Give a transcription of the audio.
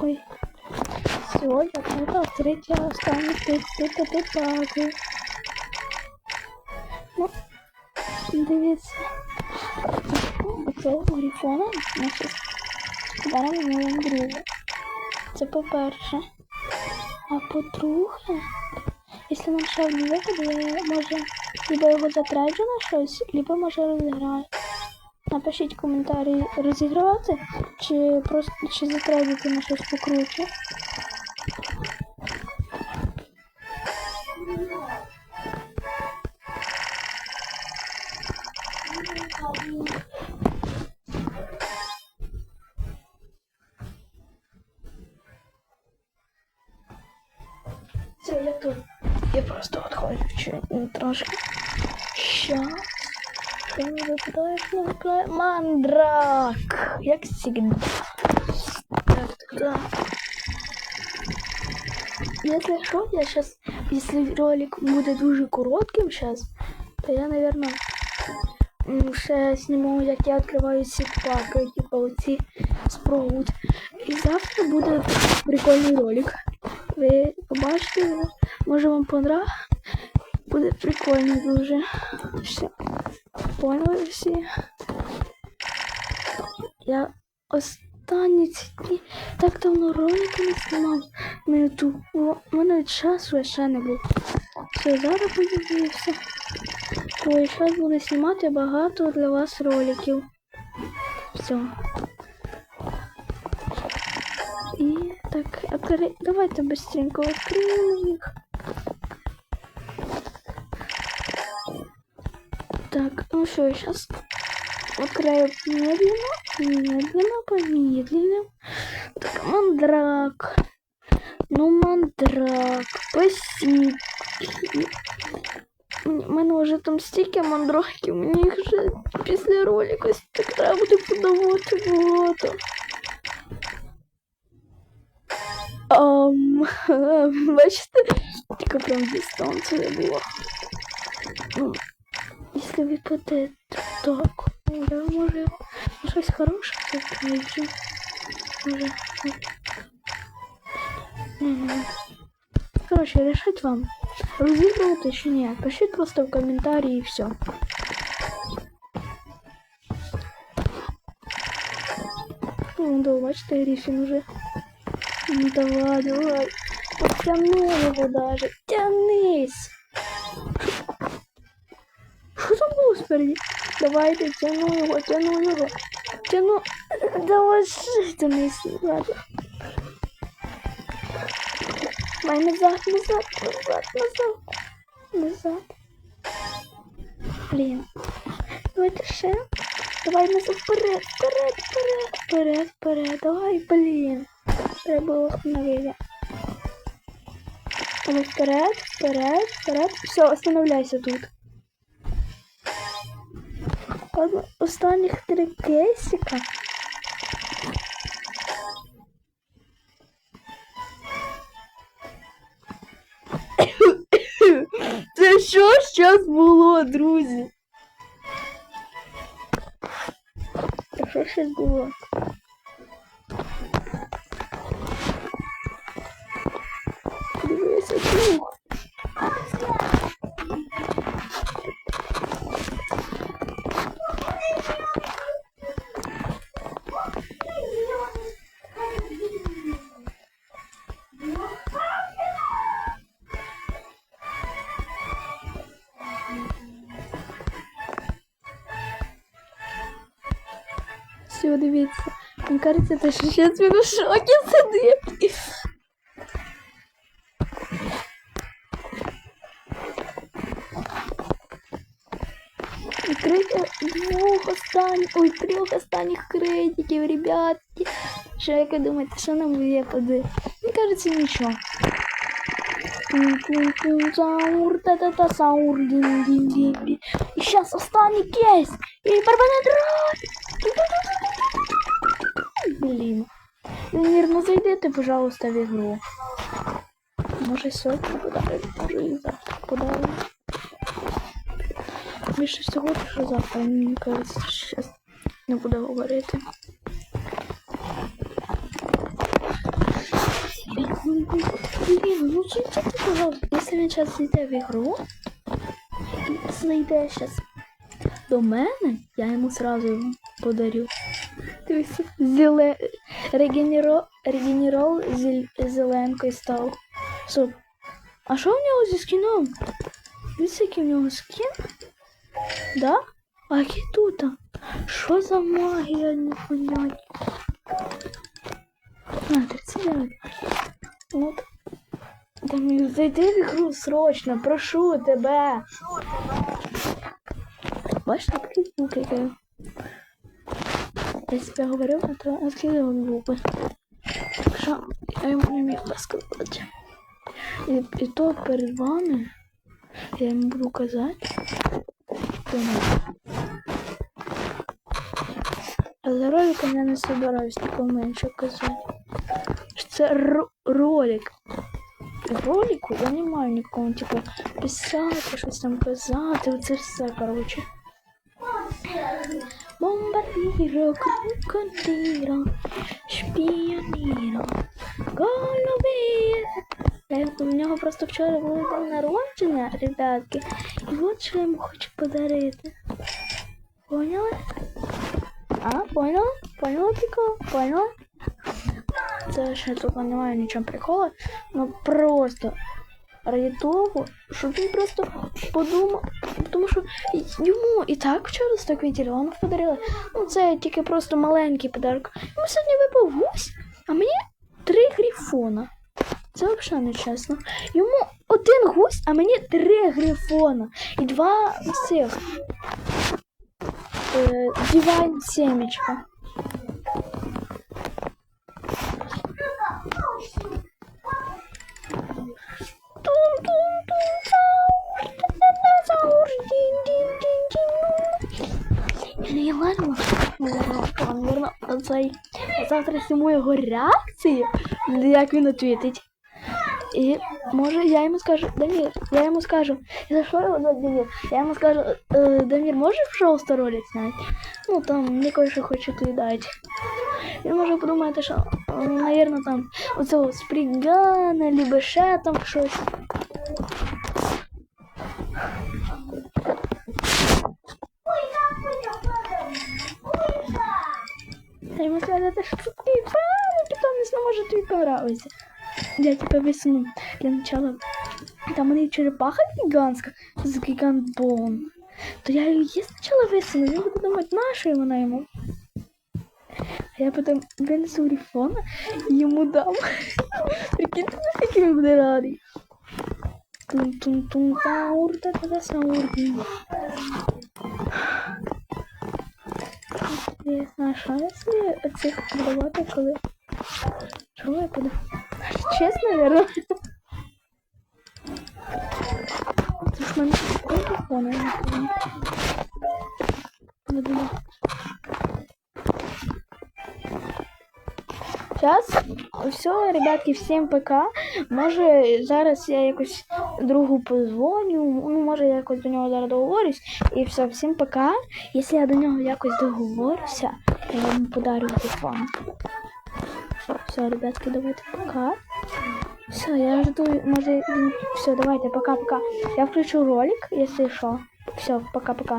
Ой. Все, я продав третя останні 35 паки. Ну, дивіться. Оце грифона щас подаримо моєму другу. Це по-перше. А по-друге, якщо нам ще не випаде, я може либо його затрачу на щось, либо може розіграю. Напишіть коментарі розігравати, чи просто чи затребувати на щось покруче. Це я тут. Я просто відходжу трошки. Щас. Що не випадаєш, не випадає? Мандрак! Як завжди. Так, тогда. Если что, я сейчас, если ролик будет дуже коротким сейчас, то я, наверное, ще сниму, як я відкриваю ці паки, типа оці спроут. І завтра буде прикольний ролик. Ви побачите може вам понравиться. Буде прикольно дуже. Все. Поняли? Я останні ці дні так давно ролики не знімав на ютуб. У мене часу ще не було. Все, зараз подивився. Ой, зараз буду знімати багато для вас роликів. Все. І так, давайте быстренько відкриємо їх. Так, ну что, сейчас открою медленно, медленно, помедленно. Так, мандрак. Ну, мандрак, спасибо. У мене вже там стільки мандраків, мені їх вже після ролика так треба буде подавати багато. Ам, бачите, тільки прям дистанція була. Ну, Если выпадет так, я може щось хороше закричу. Може. Не-не. Короче, решать вам. Розігрувати чи ні. Пишіть просто в коментарі і все. Ну, да, бачите, Грифін уже. Ну, давай, давай. Потяну його даже. Тянись. Спереді? Давайте, тяну його, тяну його. Тяну. Давай ще тянись. Ладно. Давай назад, назад, назад, назад. Назад. Блін. Давайте ще. Давай назад, вперед, вперед, вперед, вперед, вперед. Давай, блін. Треба було остановити. Давай вперед, вперед, вперед. Все, остановляйся тут. Останніх три кейсика. Це що зараз було, друзі? Це що щось було? Дивися, друг. Все, дивіться. Мені кажеться, те, що зараз він у шокі сидить. Відкриття двох останніх, ой, трьох останніх кредитів, ребятки. Що як ви думаєте, що нам випаде? Мені кажеться, нічого. Тун-тун-тун, Саур, та-та-та, саур, дин-дин-дин. І зараз останній кейс. І Барбанет Блін. Вірно, зайдете, пожалуйста, в ігру. Може сьогодні подарить, може і завтра подарить. Більше всього, завтра, мені кажеться, що щас не буду говорити. блин, ну чуть-чуть, пожалуйста. Если він сейчас зайде в ігру, і зайде сейчас до мене, я йому сразу подарю. Дивіться, зеле... Регенеро... Регенерол зел... зеленкою став. Стоп. А що в нього зі скіном? Дивіться, який в нього скін? Да? А який тут? Що за магія непонятна? А, 39. Ну, т- там зайди в ігру срочно, прошу тебе. Бачите, такий звук який. Я а то відкидав губи. Так що я йому не міг би сказати. І, і то перед вами я йому буду казати. Але роликом я не собираюсь такого менше казати. Це ро- ролик. Ролику я не маю нікому, типу, писати, щось там казати, оце все, коротше. Бомбардіро, крокодило, шпіоніро, голові. У нього просто вчора було день народження, ребятки, і от що я йому хочу подарити. Поняли? А, поняла? Поняла прикол? Поняла? Це ще тут немає нічого прикола, ну просто ради того, щоб він просто подумав, тому що йому і так вчора 100 квітільонів подарили. Ну це тільки просто маленький подарок. Йому сьогодні випав гусь, а мені три грифона. Це взагалі не чесно. Йому один гусь, а мені три грифона. І два цих. Е, дивайн семечка. Не ладно, наверно, цей завтра зніму його реакції, як він отвітить. І може я йому скажу, Дамір, я йому скажу, я зайшла його Дамір, я йому скажу, «Е, Дамір, можеш, пожалуйста, ролик зняти? Ну там, мені кое-що хочу тобі дати. Він може подумати, що, наверно, там оцього спригана, либо ще там щось. Понравиться. Я тебе висуну. Для начала там у неї черепаха гігантська з гігантбон. То я її спочатку висуну, він буде думати, на що вона йому. А я потім винесу грифона і йому дам. Прикиньте, який він буде радий. Тун-тун-тун, саур, та-та-та, саур. Я знаю, що якщо цих будувати, коли... Чого я буду? Чесно, наверное. Помню. Зараз все, ребятки, всім пока. Може зараз я якось другу позвоню, ну може я якось до нього зараз договорюсь. І все, всім пока. Якщо я до нього якось договорюся, я вам подарю телефон. Все, ребятки, давайте пока. Все, я жду, может, все, давайте, пока-пока. Я включу ролик, если что. Все, пока-пока.